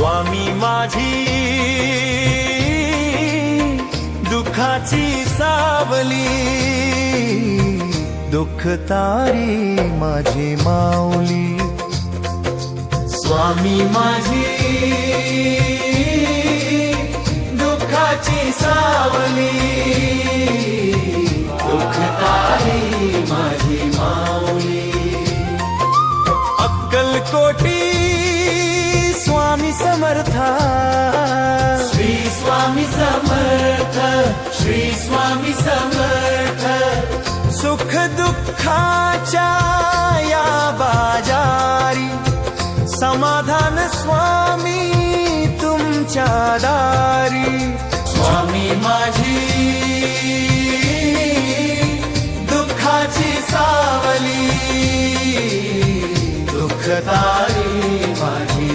स्वामी माझी दुःखाची सावली दुःख तारी माझी माऊली. स्वामी माझी दुःखाची सावली दुःख तारी माझी माऊली. अक्कलकोटी कोटी समर्था। श्री स्वामी समर्थ श्री स्वामी समर्थ। सुख दुःखाच्या या बाजारी समाधान स्वामी तुमच्या दारी। स्वामी माझी दुःखाची सावली दुःखदारी माझी